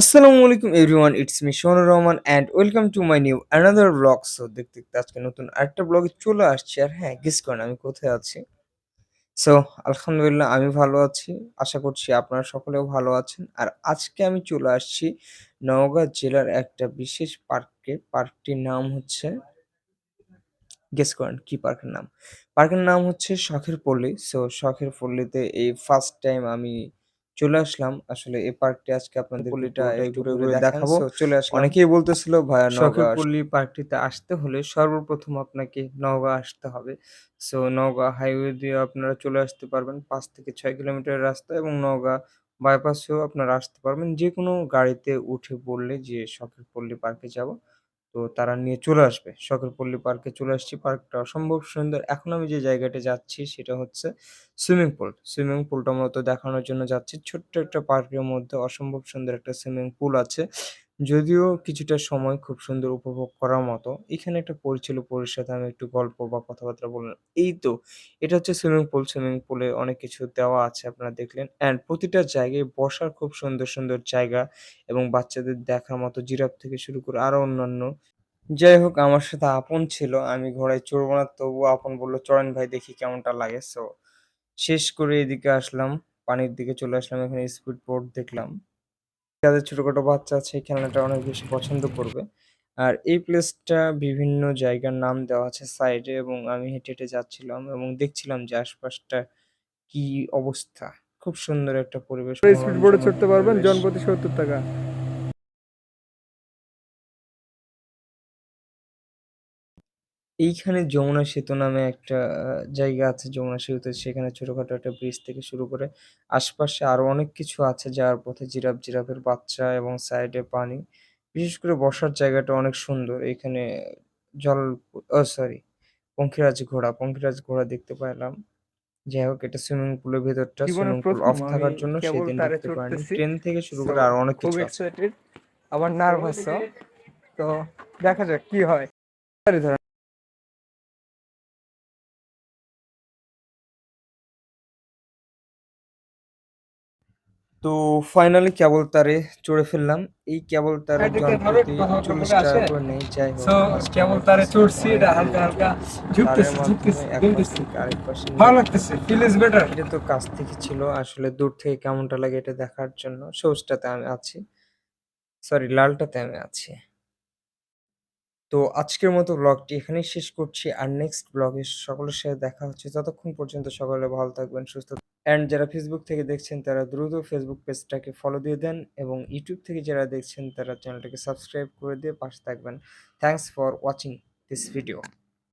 আসসালামু আলাইকুম everyone, it's me Shonur Rahman and welcome to my new another blog so দেখতে দেখতে আজকে নতুন আরেকটা ব্লগে চলে আসছি। আর হ্যাঁ গেস করেন আমি কোথায় আছি? সো আলহামদুলিল্লাহ আমি ভালো আছি। আশা করছি আপনারা সকলেও ভালো আছেন। আর আজকে আমি চলে আসছি নওগাঁ জেলার একটা বিশেষ পার্কে। পার্কটির নাম হচ্ছে গেস করেন কি পার্কের নাম? পার্কের নাম হচ্ছে শখের পল্লী। সো শখের পল্লীতে এই ফার্স্ট টাইম আমি চলে আসলাম। আসলে এই পার্কটি আজকে আপনাদের পল্লীটা একটু দেখাবো। চলে আসলাম। অনেকেই বলতেছিল ভাইয়া শখের পল্লী পার্কটিতে আসতে হলে সর্বপ্রথম আপনাকে নওগাঁ আসতে হবে। সো নওগাঁ হাইওয়ে দিয়ে আপনারা চলে আসতে পারবেন পাঁচ থেকে ছয় কিলোমিটার রাস্তা এবং নওগাঁ বাইপাসেও আপনারা আসতে পারবেন। যে কোনো গাড়িতে উঠে পড়লে যে শখের পল্লী পার্কে যাব তো তারা নিয়ে চলে আসবে। শখেরপল্লী পার্কে চলে আসছি। পার্কটা অসম্ভব সুন্দর। এখন আমি যে জায়গাটায় যাচ্ছি সেটা হচ্ছে সুইমিং পুল। সুইমিং পুলটা মূলত দেখানোর জন্য যাচ্ছি। ছোট্ট একটা পার্কের মধ্যে অসম্ভব সুন্দর একটা সুইমিং পুল আছে। যদিও কিছুটা সময় খুব সুন্দর উপভোগ করার মতো। এখানে একটা পরি ছিল, সাথে আমি একটু গল্প বা কথাবার্তা বললাম। এই তো! এটা হচ্ছে সুইমিং পুল। সুইমিং পুলে অনেক কিছু দেওয়া আছে আপনারা দেখলেন। অ্যান্ড প্রতিটা জায়গায় বসার খুব সুন্দর, সুন্দর জায়গা এবং বাচ্চাদের দেখার মতো জিরাফ থেকে শুরু করে আরও অন্যান্য যাই হোক আমার সাথে আপন ছিল। আমি ঘোড়ায় চড়বো না তবুও আপন বলল, "চড়েন ভাই দেখি কেমনটা লাগে।" সো শেষ করে এদিকে আসলাম। পানির দিকে চলে আসলাম। এখানে স্পিড বোট দেখলাম। যাদের ছোটখাটো বাচ্চা আছে এই খেলনাটা অনেক বেশি পছন্দ করবে। আর এই প্লেসটা বিভিন্ন জায়গার নাম দেওয়া আছে সাইডে এবং আমি হেঁটে, হেঁটে যাচ্ছিলাম এবং দেখছিলাম যে আশপাশটা কি অবস্থা। খুব সুন্দর একটা পরিবেশ। স্পিড বোর্ডে চড়তে পারবেন। জনপ্রতি সত্তর টাকা এইখানে যমুনা সেতু নামে একটা জায়গা আছে। যমুনা সেতুতে সেখানে ছোটখাটো একটা ব্রিজ থেকে শুরু করে আশপাশে আরও অনেক কিছু আছে যার পথে জিরাফ, জিরাফের বাচ্চা এবং সাইডে পানি। বিশেষ করে বসার জায়গাটা অনেক সুন্দর। এখানে জল ও সরি পঙ্খিরাজ ঘোড়া, পঙ্খিরাজ ঘোড়া দেখতে পাইলাম। যাই হোক এটা সুইমিং পুলের ভেতরটা সুইমিং পুল অফ থাকার জন্য সেদিন ঢুকতে পারিনি। ট্রেন থেকে শুরু করে আরও অনেক খুব কিছু আছে। আবার নার্ভাসও তো দেখা যাক কি হয় তো ফাইনালি কেবল তারে চড়ে ফেললাম। এই কেবল তারে এদিকে ধরো, জনপ্রতি কথা বলতে ৪০ বলতে টাকা করে নেয়। যাই কেবল তারে চড়ছি এটা হালকা হালকা ঝুঁকতেছে ঝুঁকতেছে পাশে ভালো লাগতেছে ফিল ইজ বেটার এটা তো কাছ থেকে ছিল। আসলে দূর থেকে কেমনটা লাগে এটা দেখার জন্য সবুজটাতে আমি আছি। সরি লালটাতে আমি আছি। তো আজকের মতো ব্লগটি এখানেই শেষ করছি। আর নেক্সট ব্লগে সকলের সাথে দেখা হচ্ছে। ততক্ষণ পর্যন্ত সকলে ভালো থাকবেন, সুস্থ অ্যান্ড যারা ফেসবুক থেকে দেখছেন, তারা দ্রুত ফেসবুক পেজটাকে ফলো দিয়ে দেন এবং ইউটিউব থেকে যারা দেখছেন, তারা চ্যানেলটাকে সাবস্ক্রাইব করে দিয়ে পাশে থাকবেন। Thanks for watching this video.